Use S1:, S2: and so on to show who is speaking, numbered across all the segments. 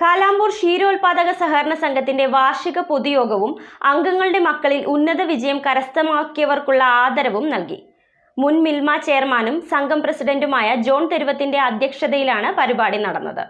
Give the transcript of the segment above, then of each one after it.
S1: കാലാമ്പൂർ ക്ഷീരോത്പാദക സഹകരണ സംഘത്തിന്റെ വാർഷിക പൊതുയോഗവും അംഗങ്ങളുടെ മക്കളിൽ ഉന്നത വിജയം കരസ്ഥമാക്കിയവർക്കുള്ള ആദരവും നൽകി. മുൻ മിൽമ ചെയർമാനും സംഘം പ്രസിഡന്റുമായ ജോൺ തെരുവത്തിന്റെ അധ്യക്ഷതയിലാണ് പരിപാടി നടന്നത്.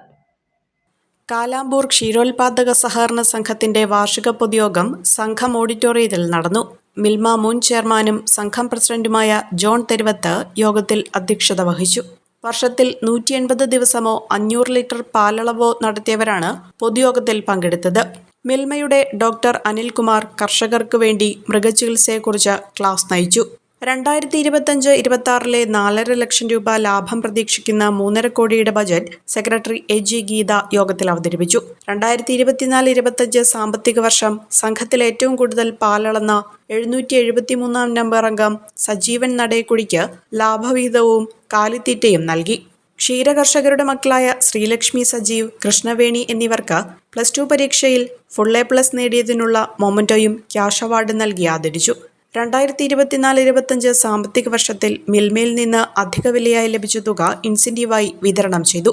S2: കാലാമ്പൂർ ക്ഷീരോത്പാദക സഹകരണ സംഘത്തിന്റെ വാർഷിക പൊതുയോഗം സംഘം ഓഡിറ്റോറിയത്തിൽ നടന്നു. മിൽമ മുൻ ചെയർമാനും സംഘം പ്രസിഡന്റുമായ ജോൺ തെരുവത്ത് യോഗത്തിൽ അധ്യക്ഷത വഹിച്ചു. വർഷത്തിൽ നൂറ്റി എൺപത് ദിവസമോ അഞ്ഞൂറ് ലിറ്റർ പാലളവോ നടത്തിയവരാണ് പൊതുയോഗത്തിൽ പങ്കെടുത്തത്. മിൽമയുടെ ഡോക്ടർ അനിൽകുമാർ കർഷകർക്ക് വേണ്ടി മൃഗചികിത്സയെക്കുറിച്ച് ക്ലാസ് നയിച്ചു. രണ്ടായിരത്തി ഇരുപത്തഞ്ച് ഇരുപത്തി ആറിലെ നാലര ലക്ഷം രൂപ ലാഭം പ്രതീക്ഷിക്കുന്ന മൂന്നര കോടിയുടെ budget secretary A G Geetha യോഗത്തിൽ അവതരിപ്പിച്ചു. രണ്ടായിരത്തി ഇരുപത്തിനാല് ഇരുപത്തഞ്ച് സാമ്പത്തിക വർഷം സംഘത്തിൽ ഏറ്റവും കൂടുതൽ പാലളന്ന എഴുന്നൂറ്റി എഴുപത്തിമൂന്നാം നമ്പർ അംഗം സജീവൻ നടയക്കുടിക്ക് ലാഭവിഹിതവും കാലിത്തീറ്റയും നൽകി. ക്ഷീരകർഷകരുടെ മക്കളായ ശ്രീലക്ഷ്മി സജീവ് കൃഷ്ണവേണി എന്നിവർക്ക് പ്ലസ് ടു പരീക്ഷയിൽ ഫുൾ എ പ്ലസ് നേടിയതിനുള്ള മൊമെന്റോയും ക്യാഷ് അവാർഡ് നൽകി ആദരിച്ചു. രണ്ടായിരത്തി ഇരുപത്തിനാല് ഇരുപത്തഞ്ച് സാമ്പത്തിക വർഷത്തിൽ മിൽമയിൽ നിന്ന് അധിക വിലയായി ലഭിച്ച തുക ഇൻസെന്റീവായി വിതരണം ചെയ്തു.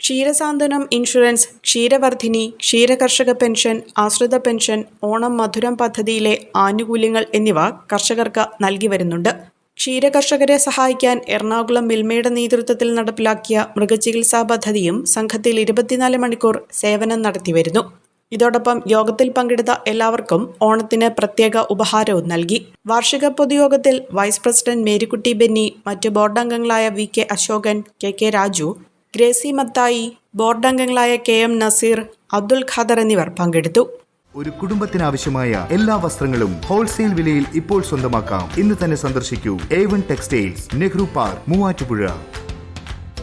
S2: ക്ഷീരസാന്ത്വനം ഇൻഷുറൻസ് ക്ഷീരവർദ്ധിനി ക്ഷീരകർഷക പെൻഷൻ ആശ്രിത പെൻഷൻ ഓണം മധുരം പദ്ധതിയിലെ ആനുകൂല്യങ്ങൾ എന്നിവ കർഷകർക്ക് നൽകി വരുന്നുണ്ട്. ക്ഷീരകർഷകരെ സഹായിക്കാൻ എറണാകുളം മിൽമയുടെ നേതൃത്വത്തിൽ നടപ്പിലാക്കിയ മൃഗചികിത്സാ പദ്ധതിയും സംഘത്തിൽ ഇരുപത്തിനാല് മണിക്കൂർ സേവനം നടത്തിവരുന്നു ഇതോടൊപ്പം യോഗത്തിൽ പങ്കെടുത്ത എല്ലാവർക്കും ഓണത്തിന് പ്രത്യേക ഉപഹാരവും നൽകി. വാർഷിക പൊതുയോഗത്തിൽ വൈസ് പ്രസിഡന്റ് മേരിക്കുട്ടി ബെന്നി മറ്റ് ബോർഡ് അംഗങ്ങളായ V K Ashokan K K Raju Gracy Mathai board അംഗങ്ങളായ കെ എം നസീർ അബ്ദുൽ ഖാദർ എന്നിവർ പങ്കെടുത്തു.
S3: ഒരു കുടുംബത്തിനാവശ്യമായ എല്ലാ വസ്ത്രങ്ങളും ഹോൾസെയിൽ വിലയിൽ ഇപ്പോൾ സ്വന്തമാക്കാം. ഇന്ന് തന്നെ സന്ദർശിക്കൂ. A one textiles Nehru park Muvattupuzha.